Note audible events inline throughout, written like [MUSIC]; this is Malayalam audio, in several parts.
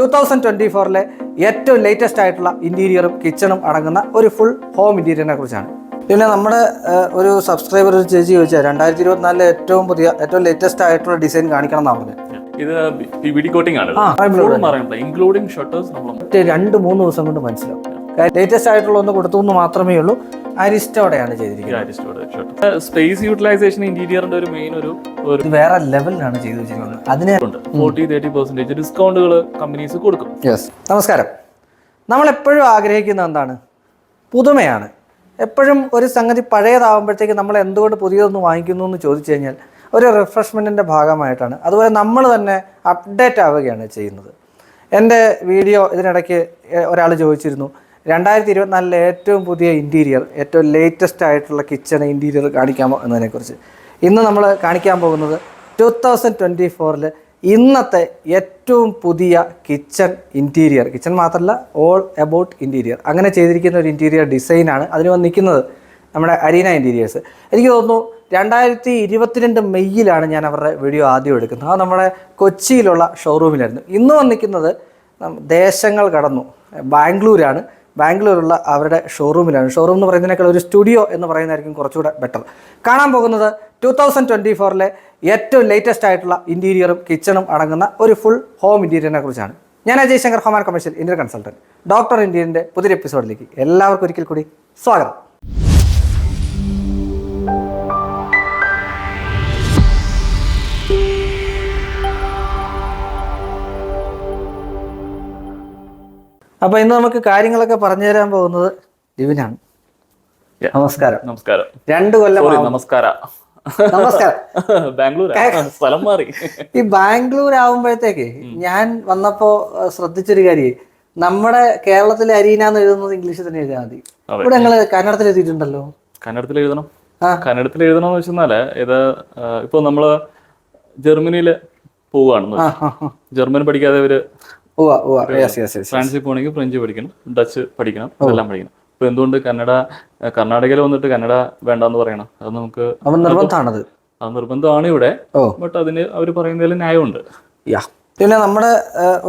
ടൂ തൗസൻഡ് ട്വന്റി ഫോറിലെ ഏറ്റവും ലേറ്റസ്റ്റ് ആയിട്ടുള്ള ഇന്റീരിയറും കിച്ചണും അടങ്ങുന്ന ഒരു ഫുൾ ഹോം ഇന്റീരിയറിനെ കുറിച്ചാണ്. പിന്നെ നമ്മുടെ ഒരു സബ്സ്ക്രൈബർ ഒരു ചേച്ചി ചോദിച്ചാൽ രണ്ടായിരത്തി ഇരുപത്തിനാലിലെ ഏറ്റവും പുതിയ ഏറ്റവും ലേറ്റസ്റ്റ് ആയിട്ടുള്ള ഡിസൈൻ കാണിക്കണം എന്നാണ് പറഞ്ഞത്. ഇത് കോട്ടിംഗ് ആണ്. ഇൻക്ലൂഡിംഗ് ഷട്ടേഴ്സ് രണ്ട് മൂന്ന് ദിവസം കൊണ്ട് മനസ്സിലാവും. ലേറ്റസ്റ്റ് ആയിട്ടുള്ള ഒന്ന് കൊടുത്തു എന്ന് മാത്രമേ ഉള്ളൂ. അരിസ്റ്റോടെയാണ് ചെയ്തിരിക്കുന്നത്. സ്പേസ് യൂട്ടിലൈസേഷൻ ഇന്റീരിയറിന്റെ ഒരു മെയിൻ ഒരു ഒരു വേറെ ലെവലിലാണ് ചെയ്തു വെച്ചിരിക്കുന്നത്. അതിനെ ഫോർട്ടി തേർട്ടി പെർസെന്റേജ് ഡിസ്കൗണ്ടുകൾ കമ്പനീസ് കൊടുക്കും. യെസ് നമസ്കാരം. നമ്മൾ എപ്പോഴും ആഗ്രഹിക്കുന്ന എന്താണ്? പുതുമയാണ്. എപ്പോഴും ഒരു സംഗതി പഴയതാവുമ്പോഴത്തേക്ക് നമ്മൾ എന്തുകൊണ്ട് പുതിയതൊന്ന് വാങ്ങിക്കുന്നു എന്ന് ചോദിച്ചു കഴിഞ്ഞാൽ ഒരു റിഫ്രഷ്മെന്റിന്റെ ഭാഗമായിട്ടാണ്. അതുപോലെ നമ്മൾ തന്നെ അപ്ഡേറ്റ് ആവുകയാണ് ചെയ്യുന്നത്. എന്റെ വീഡിയോ ഇതിനിടയ്ക്ക് ഒരാൾ ചോദിച്ചിരുന്നു രണ്ടായിരത്തി ഇരുപത്തിനാലിലെ ഏറ്റവും പുതിയ ഇന്റീരിയർ ഏറ്റവും ലേറ്റസ്റ്റ് ആയിട്ടുള്ള കിച്ചൺ ഇന്റീരിയർ കാണിക്കാമോ എന്നതിനെക്കുറിച്ച്. ഇന്ന് നമ്മൾ കാണിക്കാൻ പോകുന്നത് ടു തൗസൻഡ് ട്വന്റി ഫോറിൽ ഇന്നത്തെ ഏറ്റവും പുതിയ കിച്ചൺ ഇന്റീരിയർ കിച്ചൺ മാത്രമല്ല ഓൾ എബൌട്ട് ഇന്റീരിയർ അങ്ങനെ ചെയ്തിരിക്കുന്ന ഒരു ഇന്റീരിയർ ഡിസൈനാണ് അതിന് വന്ന് നിൽക്കുന്നത് നമ്മുടെ അരീന ഇന്റീരിയേഴ്സ് എനിക്ക് തോന്നുന്നു രണ്ടായിരത്തി ഇരുപത്തിരണ്ട് മെയ്യിലാണ് ഞാൻ അവരുടെ വീഡിയോ ആദ്യം എടുക്കുന്നത്. അത് നമ്മുടെ കൊച്ചിയിലുള്ള ഷോറൂമിലായിരുന്നു ഇന്ന് വന്നിരിക്കുന്നത് ദേശങ്ങൾ കടന്നു. ബാംഗ്ലൂരാണ്. ബാംഗ്ലൂരുള്ള അവരുടെ ഷോറൂമിലാണ് ഷോറൂം എന്ന് പറയുന്നതിനേക്കാൾ ഒരു സ്റ്റുഡിയോ എന്ന് പറയുന്നതായിരിക്കും കുറച്ചുകൂടെ ബെറ്റർ കാണാൻ പോകുന്നത് ടു തൗസൻഡ് ട്വന്റി ഫോറിലെ ഏറ്റവും ലേറ്റസ്റ്റ് ആയിട്ടുള്ള ഇന്റീരിയറും കിച്ചണും അടങ്ങുന്ന ഒരു ഫുൾ ഹോം ഇന്റീരിയറിനെ കുറിച്ചാണ്. ഞാൻ Ajay Shankar home and commercial consultant doctor ഇൻഡ്യന്റെ പുതിയൊരു എപ്പിസോഡിലേക്ക് എല്ലാവർക്കും ഒരിക്കൽ കൂടി സ്വാഗതം. അപ്പോൾ ഇന്ന് നമുക്ക് കാര്യങ്ങളൊക്കെ പറഞ്ഞു തരാൻ പോകുന്നത് ലിവിനാണ് നമസ്കാരം. നമസ്കാരം. രണ്ട് കൊല്ലം നമസ്കാര. നമസ്കാരം. [LAUGHS] ബാംഗ്ലൂർ സ്ഥലം മാറി. [LAUGHS] ഈ ബാംഗ്ലൂർ ആവുമ്പോഴത്തേക്ക് ഞാൻ വന്നപ്പോ ശ്രദ്ധിച്ചൊരു കാര്യം. നമ്മുടെ കേരളത്തിലെ അരീന എന്ന് എഴുതുന്നത് ഇംഗ്ലീഷിൽ തന്നെ എഴുതിയാൽ മതി. ഇവിടെ ഞങ്ങൾ കന്നഡത്തിൽ എഴുതിയിട്ടുണ്ടല്ലോ. കന്നഡത്തിൽ എഴുതണം. കന്നഡത്തിൽ എഴുതണം എന്ന് വെച്ചാൽ ഇത് ഇപ്പൊ നമ്മൾ ജർമ്മനിയിൽ ആ. ജർമ്മൻ പഠിക്കാതെ ഇവർ ഫ്രാൻസിൽ പോകണമെങ്കിൽ ഫ്രഞ്ച് പഠിക്കണം ഡച്ച് പഠിക്കണം എല്ലാം പഠിക്കണം. അപ്പൊ എന്തുകൊണ്ട് കന്നഡ കർണാടകയിൽ വന്നിട്ട് കന്നഡ വേണ്ടെന്ന് പറയണം? അത് നമുക്ക് നിർബന്ധമാണത്. അത് നിർബന്ധമാണ് ഇവിടെ. ബട്ട് അതിന് അവർ പറയുന്നതിൽ ന്യായമുണ്ട്. പിന്നെ നമ്മുടെ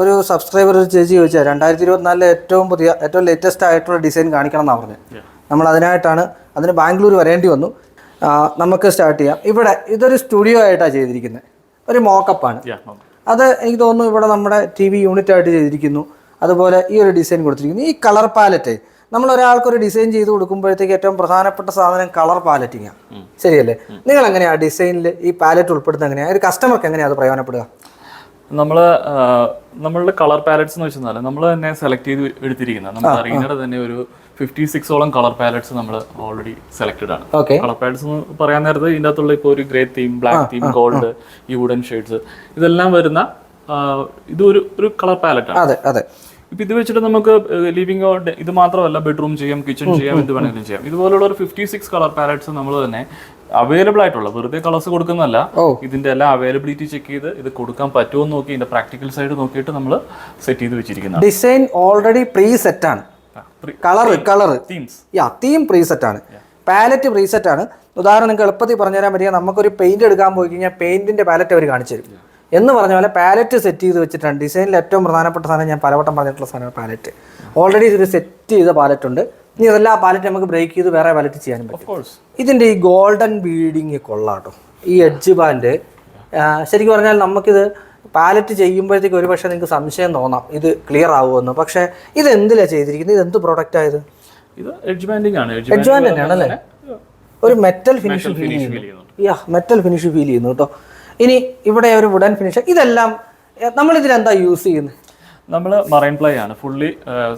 ഒരു സബ്സ്ക്രൈബർ ഒരു ചേച്ചി ചോദിച്ചാൽ രണ്ടായിരത്തി ഇരുപത്തിനാലിലെ ഏറ്റവും പുതിയ ഏറ്റവും ലേറ്റസ്റ്റ് ആയിട്ടുള്ള ഡിസൈൻ കാണിക്കണം എന്നാണ് പറഞ്ഞത്. നമ്മൾ അതിനായിട്ടാണ് അതിന് ബാംഗ്ലൂർ വരേണ്ടി വന്നു. നമുക്ക് സ്റ്റാർട്ട് ചെയ്യാം. ഇവിടെ ഇതൊരു സ്റ്റുഡിയോ ആയിട്ടാണ് ചെയ്തിരിക്കുന്നത് ഒരു മോക്കപ്പാണ്. അത് എനിക്ക് തോന്നുന്നു ഇവിടെ നമ്മുടെ ടി വി യൂണിറ്റ് ആയിട്ട് ചെയ്തിരിക്കുന്നു. അതുപോലെ ഈ ഒരു ഡിസൈൻ കൊടുത്തിരിക്കുന്നു. ഈ കളർ പാലറ്റ് നമ്മൾ ഒരാൾക്കൊരു ഡിസൈൻ ചെയ്ത് കൊടുക്കുമ്പോഴത്തേക്ക് ഏറ്റവും പ്രധാനപ്പെട്ട സാധനം കളർ പാലറ്റിംഗ് ആണ് ശരിയല്ലേ? നിങ്ങൾ എങ്ങനെയാ ഡിസൈനിൽ ഈ പാലറ്റ് ഉൾപ്പെടുത്തുന്നത് എങ്ങനെയാണ് ഒരു കസ്റ്റമർക്ക് എങ്ങനെയാണ് അത് പ്രയോജനപ്പെടുക? നമ്മൾ നമ്മളുടെ കളർ പാലറ്റ്സ് എന്ന് വെച്ചാൽ നമ്മൾ തന്നെ സെലക്ട് ചെയ്ത് എടുത്തിരിക്കുന്നത് നമ്മുടെ അറിയുന്നത് തന്നെ ഒരു ഫിഫ്റ്റി സിക്സോളം കളർ പാലറ്റ്സ് നമ്മൾ ഓൾറെഡി സെലക്ടഡ് ആണ്. കളർ പാലറ്റ്സ് എന്ന് പറയാൻ നേരത്തെ ഇതിന്റെ അകത്തുള്ള ഇപ്പോൾ ഒരു grey theme black theme gold ഈ വുഡൻ ഷെയ്ഡ്സ് ഇതെല്ലാം വരുന്ന ഇതൊരു ഇത് ഒരു ഒരു കളർ പാലറ്റ് ആണ്. അതെ അതെ. ഇപ്പൊ ഇത് വെച്ചിട്ട് നമുക്ക് ലിവിംഗ് ഇത് മാത്രമല്ല ബെഡ്റൂം ചെയ്യാം കിച്ചൺ ചെയ്യാം എന്ത് വേണമെങ്കിലും ചെയ്യാം. ഇതുപോലുള്ള ഒരു ഫിഫ്റ്റി സിക്സ് കളർ പാലറ്റ്സ് നമ്മൾ തന്നെ അവൈലബിൾ ആയിട്ടുള്ള വെറുതെ കളേഴ്സ് കൊടുക്കുന്നതല്ല ഇതിന്റെ എല്ലാം അവൈലബിലിറ്റി ചെക്ക് ചെയ്ത് ഇത് കൊടുക്കാൻ പറ്റുമോ എന്ന് നോക്കി ഇതിന്റെ പ്രാക്ടിക്കൽ സൈഡ് നോക്കിയിട്ട് നമ്മൾ സെറ്റ് ചെയ്ത് വെച്ചിരിക്കുന്നത് ഡിസൈൻ ഓൾറെഡി പ്രീ സെറ്റ് ആണ്. Colour colour yeah theme preset ആണ്. പാലറ്റ് പ്രീസെറ്റ് ആണ്. ഉദാഹരണം നിങ്ങൾക്ക് എളുപ്പത്തിൽ പറഞ്ഞുതരാൻ പറ്റിയ നമുക്കൊരു പെയിന്റ് എടുക്കാൻ പോയി കഴിഞ്ഞാൽ പെയിന്റിന്റെ പാലറ്റ് അവർ കാണിച്ചു തരും. എന്ന് പറഞ്ഞ പോലെ പാലറ്റ് സെറ്റ് ചെയ്ത് വെച്ചിട്ടാണ്. ഡിസൈനിൽ ഏറ്റവും പ്രധാനപ്പെട്ട സാധനം ഞാൻ പലവട്ടം പറഞ്ഞിട്ടുള്ള സാധനമാണ് പാലറ്റ് ഓൾറെഡി ഇത് സെറ്റ് ചെയ്ത പാലറ്റ് ഉണ്ട്. ഇനി ഇതെല്ലാം പാലറ്റ് നമുക്ക് ബ്രേക്ക് ചെയ്ത് വേറെ പാലറ്റ് ചെയ്യാനും പറ്റും. ഇതിന്റെ ഈ ഗോൾഡൻ ബീഡിങ് കൊള്ളാട്ടോ ഈ എഡ്ജ് ബാൻഡ് ശരിക്കും പറഞ്ഞാൽ നമുക്കിത് പാലറ്റ് ചെയ്യുമ്പോഴത്തേക്ക് ഒരു പക്ഷേ നിങ്ങൾക്ക് സംശയം തോന്നാം. ഇത് ക്ലിയർ ആവുമെന്ന്. പക്ഷേ ഇത് എന്തിലാണ് ചെയ്തിരിക്കുന്നത്? ഇത് എന്ത് പ്രൊഡക്റ്റ് ആയത് ഇത് എഡ്ജ് ആണ്. എഡ്ജ് ബാൻഡ് ഒരു മെറ്റൽ ഫിനിഷ് ഫീൽ ചെയ്യുന്നു. യാ മെറ്റൽ ഫിനിഷ് ഫീൽ ചെയ്യുന്നു കേട്ടോ. ഇനി ഇവിടെ ഒരു വുഡൻ ഫിനിഷ് ഇതെല്ലാം നമ്മൾ ഇതിലെന്താ യൂസ് ചെയ്യുന്നത് നമ്മൾ മറൈൻ പ്ലൈ ആണ്. Fully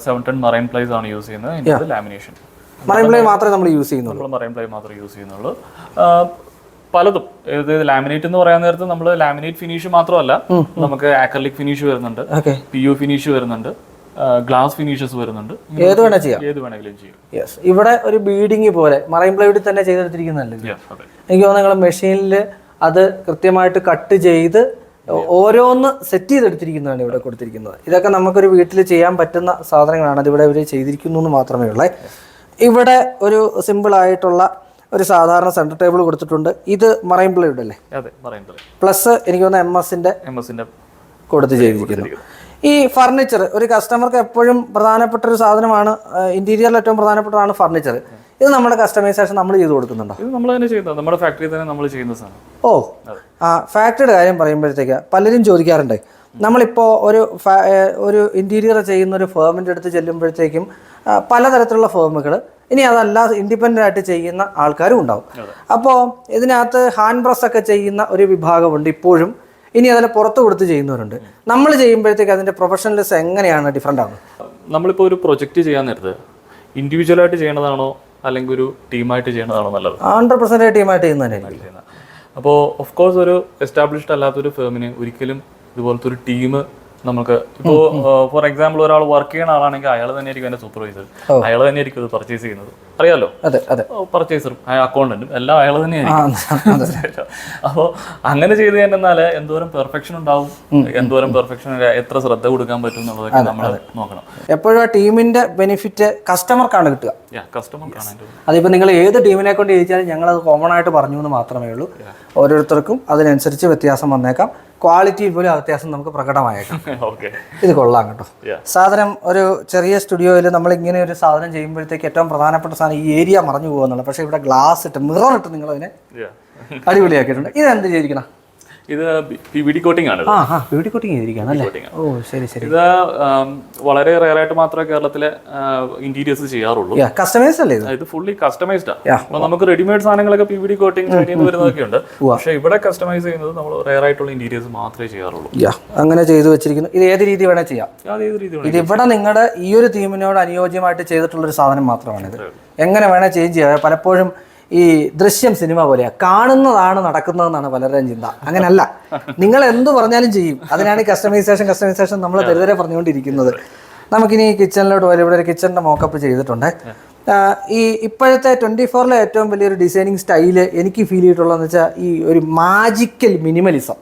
seven ton marine plies ആണ് യൂസ് ചെയ്യുന്നത്. ലാമിനേഷൻ മറൈൻ പ്ലൈ മാത്രമേ നമ്മൾ യൂസ് ചെയ്യുന്നുള്ളൂ. നമ്മൾ മറൈൻ പ്ലൈ മാത്രമേ യൂസ് ചെയ്യുന്നുള്ളൂ. പലതും. ഇത് ലാമിനേറ്റ് എന്ന് പറയാൻ നേരത്ത് നമ്മൾ ലാമിനേറ്റ് ഫിനിഷ് മാത്രമല്ല നമുക്ക് ആക്രലിക് ഫിനിഷ് വരുന്നുണ്ട്. പി യു ഫിനിഷ് വരുന്നുണ്ട്. ഗ്ലാസ് ഫിനിഷസ് വരുന്നുണ്ട്. ഏത് വേണേൽ ചെയ്യാം. ഏത് വേണമെങ്കിലും ചെയ്യും. യെസ് ഇവിടെ ഒരു ബീഡിങ് പോലെ മറൈൻ പ്ലൈവുഡിൽ തന്നെ ചെയ്തെടുത്തിരിക്കുന്നതല്ലേ എനിക്ക് തോന്നുന്നു നിങ്ങൾ മെഷീനിൽ അത് കൃത്യമായിട്ട് കട്ട് ചെയ്ത് ഓരോന്ന് സെറ്റ് ചെയ്തെടുത്തിരിക്കുന്നതാണ് ഇവിടെ കൊടുത്തിരിക്കുന്നത്. ഇതൊക്കെ നമുക്കൊരു വീട്ടിൽ ചെയ്യാൻ പറ്റുന്ന സാധനങ്ങളാണ്. അതിവിടെ ഇവർ ചെയ്തിരിക്കുന്നു എന്ന് മാത്രമേ ഉള്ളേ. ഇവിടെ ഒരു സിമ്പിൾ ആയിട്ടുള്ള ഒരു സാധാരണ സെന്റർ ടേബിൾ കൊടുത്തിട്ടുണ്ട്. ഇത് മറൈൻ പ്ലൈവുഡ് അല്ലേ? അതെ മറൈൻ പ്ലൈ പ്ലസ് എനിക്ക് തോന്നുന്നു എം എസിന്റെ എം എസിന്റെ കൊടുത്ത് ചെയ്തിരിക്കുന്നു ഈ ഫർണിച്ചർ ഒരു കസ്റ്റമർക്ക് എപ്പോഴും പ്രധാനപ്പെട്ട ഒരു സാധനമാണ് ഇന്റീരിയറിൽ ഏറ്റവും പ്രധാനപ്പെട്ടതാണ് ഫർണിച്ചർ ഇത് നമ്മുടെ കസ്റ്റമൈസേഷൻ നമ്മൾ ചെയ്ത് കൊടുക്കുന്നുണ്ടോ? ഇത് നമ്മൾ തന്നെ ചെയ്യുന്നത്. നമ്മുടെ ഫാക്ടറിയിൽ തന്നെ നമ്മൾ ചെയ്യുന്ന സാധനം. ഓ ആ ഫാക്ടറിയുടെ കാര്യം പറയുമ്പോഴത്തേക്ക് പലരും ചോദിക്കാറുണ്ട്. നമ്മളിപ്പോ ഒരു ഒരു ഇന്റീരിയർ ചെയ്യുന്ന ഒരു ഫേമിന്റെ അടുത്ത് ചെല്ലുമ്പോഴത്തേക്കും പലതരത്തിലുള്ള ഫേമുകൾ ഇനി അതല്ല ഇൻഡിപെൻഡന്റ് ആയിട്ട് ചെയ്യുന്ന ആൾക്കാരും ഉണ്ടാവും. അപ്പോൾ ഇതിനകത്ത് ഹാൻഡ് പ്രസ് ഒക്കെ ചെയ്യുന്ന ഒരു വിഭാഗമുണ്ട് ഇപ്പോഴും. ഇനി അതിനെ പുറത്തു കൊടുത്ത് ചെയ്യുന്നവരുണ്ട്. നമ്മൾ ചെയ്യുമ്പോഴത്തേക്ക് അതിന്റെ പ്രൊഫഷണലിസം എങ്ങനെയാണ് ഡിഫറെന്റ് ആവുന്നത്? നമ്മളിപ്പോൾ ഒരു പ്രൊജക്റ്റ് ചെയ്യാൻ നേരത്ത് ഇൻഡിവിജ്വലായിട്ട് ചെയ്യണതാണോ അല്ലെങ്കിൽ ഒരു ടീമായിട്ട് ചെയ്യണതാണോ നല്ലത്? ഹൺഡ്രഡ് പെർസെന്റ് ടീമായിട്ട് ചെയ്യുന്നതന്നെ ചെയ്യുന്നത് അപ്പോൾ ഓഫ് കോഴ്സ് ഒരു എസ്റ്റാബ്ലിഷ്ഡ് അല്ലാത്തൊരു ഫേമിന് ഒരിക്കലും ഇതുപോലത്തെ ഒരു ടീം നമുക്ക് ഇപ്പോ ഫോർ എക്സാമ്പിൾ ഒരാൾ വർക്ക് ചെയ്യുന്ന ആളാണെങ്കിൽ അയാൾ തന്നെ ആയിരിക്കും അതിന്റെ സൂപ്പർവൈസർ അയാൾ തന്നെ ആയിരിക്കും അത് പർച്ചേസ് ചെയ്യുന്നത്. അറിയാലോ? അതെ അതെ. പർച്ചേസറും അക്കൗണ്ടന്റും എല്ലാം അയാൾ തന്നെയായിരിക്കും. [LAUGHS] അപ്പോൾ അങ്ങനെ ചെയ്ത് കഴിഞ്ഞാൽ എന്തോരം പെർഫെക്ഷൻ ഉണ്ടാവും? എന്തോരം പെർഫെക്ഷൻ എത്ര ശ്രദ്ധ കൊടുക്കാൻ പറ്റും എന്നുള്ളതൊക്കെ നമ്മൾ നോക്കണം. എപ്പോഴും ആ ടീമിന്റെ ബെനിഫിറ്റ് കസ്റ്റമർക്കാണ് കിട്ടുക. കസ്റ്റമർ കാണാൻ അതിപ്പോൾ നിങ്ങൾ ഏത് ടീമിനെ കൊണ്ട് ചോദിച്ചാലും ഞങ്ങളത് കോമൺ ആയിട്ട് പറഞ്ഞു എന്ന് മാത്രമേ ഉള്ളൂ. ഓരോരുത്തർക്കും അതിനനുസരിച്ച് വ്യത്യാസം വന്നേക്കാം. ക്വാളിറ്റിയിൽ പോലും ആ വ്യത്യാസം നമുക്ക് പ്രകടമായേക്കാം. [LAUGHS] ഓക്കെ ഇത് കൊള്ളാം കേട്ടോ. സാധനം ഒരു ചെറിയ സ്റ്റുഡിയോയിൽ നമ്മൾ ഇങ്ങനെ ഒരു സാധനം ചെയ്യുമ്പോഴത്തേക്ക് ഏറ്റവും പ്രധാനപ്പെട്ട സാധനം ഈ ഏരിയ മറഞ്ഞു പോകുന്നുള്ളൂ പക്ഷെ ഇവിടെ ഗ്ലാസ് ഇട്ട് മിറർ ഇട്ട് നിങ്ങൾ അതിനെ അടിപൊളിയാക്കിയിട്ടുണ്ട്. ഇത് എന്ത് ചെയ്തിരിക്കണം? ഇത് പി വി ഡി കോട്ടിംഗ് ആണ്. ആ ആ ചെയ്തിരിക്കുകയാണ് ഓ ശരി ശരി. ഇത് വളരെ റെയർ ആയിട്ട് മാത്രമേ കേരളത്തിലെ ഇന്റീരിയേഴ്സ് ചെയ്യാറുള്ളൂ. അല്ലേ ഇത്? ഫുള്ളി കസ്റ്റമൈസ്ഡ് ആണ് നമുക്ക് റെഡിമെയ്ഡ് സാധനങ്ങളൊക്കെ പി വി ഡി കോട്ടിംഗ് ചൈനയിൽ വരുന്നതൊക്കെ ഉണ്ട്. പക്ഷെ ഇവിടെ കസ്റ്റമൈസ് ചെയ്യുന്നത് നമ്മൾ റെയർ ആയിട്ടുള്ള ഇന്റീരിയേഴ്സ് മാത്രമേ ചെയ്യാറുള്ളൂ. അങ്ങനെ ചെയ്തു വെച്ചിരിക്കുന്നു. ഇത് ഏത് രീതി വേണേ ചെയ്യാം. ഇത് ഇവിടെ നിങ്ങളുടെ ഈ ഒരു തീമിനോട് അനുയോജ്യമായിട്ട് ചെയ്തിട്ടുള്ള ഒരു സാധനം മാത്രമാണ് ഇത് എങ്ങനെ വേണേ ചേഞ്ച് ചെയ്യാം. പലപ്പോഴും ഈ ദൃശ്യം സിനിമ പോലെയാ. കാണുന്നതാണ് നടക്കുന്നതെന്നാണ് പലരുടെയും ചിന്ത. അങ്ങനല്ല. നിങ്ങൾ എന്ത് പറഞ്ഞാലും ചെയ്യും. അതിനാണ് ഈ കസ്റ്റമൈസേഷൻ കസ്റ്റമൈസേഷൻ നമ്മൾ തെരുവരെ പറഞ്ഞുകൊണ്ടിരിക്കുന്നത്. നമുക്കിനി കിച്ചണിലോട്ട് പോയാൽ ഇവിടെ ഒരു കിച്ചണിന്റെ മോക്കപ്പ് ചെയ്തിട്ടുണ്ട്. ഈ ഇപ്പോഴത്തെ ട്വന്റി ഫോറിലെ ഏറ്റവും വലിയൊരു ഡിസൈനിങ് സ്റ്റൈൽ എനിക്ക് ഫീൽ ചെയ്തിട്ടുള്ളതെന്ന് വെച്ചാൽ ഈ ഒരു മാജിക്കൽ മിനിമലിസം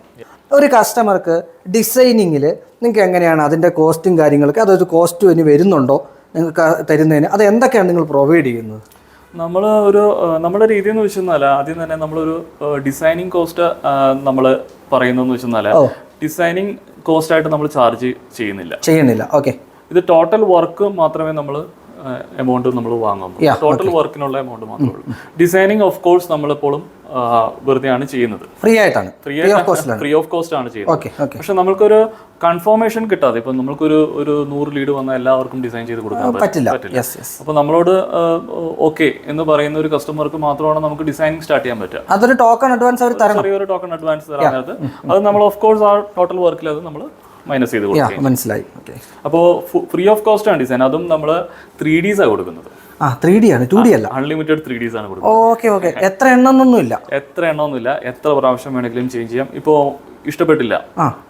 ഒരു കസ്റ്റമർക്ക് ഡിസൈനിങ്ങിൽ നിങ്ങൾക്ക് എങ്ങനെയാണ് അതിന്റെ കോസ്റ്റും കാര്യങ്ങളൊക്കെ അതൊരു കോസ്റ്റ് ഇനി വരുന്നുണ്ടോ നിങ്ങൾക്ക് തരുന്നതിന് അത് എന്തൊക്കെയാണ് നിങ്ങൾ പ്രൊവൈഡ് ചെയ്യുന്നത്? നമ്മൾ ഒരു നമ്മുടെ രീതി എന്ന് വെച്ചാൽ ആദ്യം തന്നെ നമ്മളൊരു ഡിസൈനിങ് കോസ്റ്റ് നമ്മൾ പറയുന്നതെന്ന് വെച്ചാൽ ഡിസൈനിങ് കോസ്റ്റ് ആയിട്ട് നമ്മൾ ചാർജ് ചെയ്യുന്നില്ല. ചെയ്യുന്നില്ല. ഓക്കെ ഇത് ടോട്ടൽ വർക്ക് മാത്രമേ നമ്മൾ എമൗണ്ട് നമ്മൾ വാങ്ങുന്നു ടോട്ടൽ വർക്കിനുള്ള എമൗണ്ട് മാത്രമേ ഉള്ളൂ. ഡിസൈനിങ് ഓഫ് കോഴ്സ് നമ്മളെപ്പോഴും വെറുതെയാണ് ചെയ്യുന്നത്. ഫ്രീ ആയിട്ടാണ്. ഫ്രീ ഫ്രീ ഓഫ് കോസ്റ്റിലാണ് ഫ്രീ ഓഫ് കോസ്റ്റ് ആണ് ചെയ്യുന്നത്. പക്ഷെ നമ്മൾക്കൊരു കൺഫർമേഷൻ കിട്ടാതെ ഇപ്പൊ നമ്മൾക്കൊരു ഒരു നൂറ് ലീഡ് വന്നാൽ എല്ലാവർക്കും ഡിസൈൻ ചെയ്ത് കൊടുക്കാൻ പറ്റും പറ്റില്ല. യെസ് യെസ് അപ്പൊ നമ്മളോട് ഓക്കെ എന്ന് പറയുന്ന ഒരു കസ്റ്റമർക്ക് മാത്രമാണ് നമുക്ക് ഡിസൈനിങ് സ്റ്റാർട്ട് ചെയ്യാൻ പറ്റുക. അതൊരു ടോക്കൺ അഡ്വാൻസ് അവർ തരണം. ചെറിയൊരു ടോക്കൺ അഡ്വാൻസ് അത് നമ്മൾ ഓഫ് കോഴ്സ് ആ ടോട്ടൽ വർക്കിൽ അത് നമ്മൾ മൈനസ് ചെയ്ത് കൊടുക്കുക മനസ്സിലായി. ഓക്കെ അപ്പോൾ ഫ്രീ ഓഫ് കോസ്റ്റ് ആണ് ഡിസൈൻ അതും നമ്മൾ ത്രീ ഡീസ് ആണ് കൊടുക്കുന്നത്. ആ ത്രീ ഡി ആണ് ടു ഡി അല്ല. അൺലിമിറ്റഡ് ത്രീ ഡീസ് ആണ് കൊടുക്കുന്നത്. ഓക്കെ ഓക്കെ എത്ര എണ്ണമൊന്നുമില്ല എത്ര എണ്ണമൊന്നുമില്ല എത്ര പ്രാവശ്യം വേണമെങ്കിലും ചേഞ്ച് ചെയ്യാം. ഇപ്പോൾ ഇഷ്ടപ്പെട്ടില്ല.